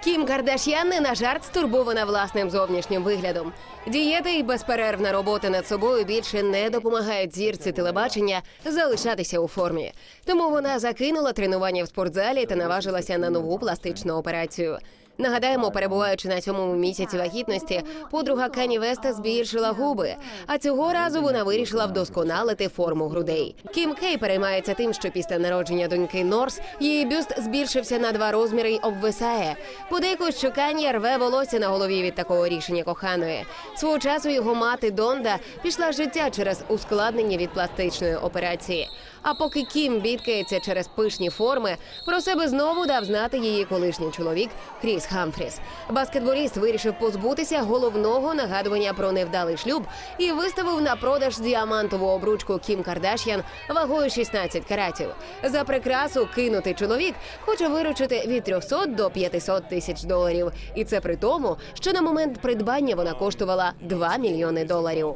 que Кардаш'ян не на жарт стурбована власним зовнішнім виглядом. Дієта і безперервна робота над собою більше не допомагають зірці телебачення залишатися у формі. Тому вона закинула тренування в спортзалі та наважилася на нову пластичну операцію. Нагадаємо, перебуваючи на сьомому місяці вагітності, подруга Кені Веста збільшила губи. А цього разу вона вирішила вдосконалити форму грудей. Кім Кей переймається тим, що після народження доньки Норс її бюст збільшився на два розміри й обвисає. Подейкують, що Кані рве волосся на голові від такого рішення коханої. Свого часу його мати Донда пішла з життя через ускладнення від пластичної операції. А поки Кім бідкається через пишні форми, про себе знову дав знати її колишній чоловік Кріс Хамфріс. Баскетболіст вирішив позбутися головного нагадування про невдалий шлюб і виставив на продаж діамантову обручку Кім Кардаш'ян вагою 16 каратів. За прикрасу кинутий чоловік хоче виручити від 300 до 500 тисяч доларів. І це при тому, що на момент придбання вона коштувала 2 мільйони доларів.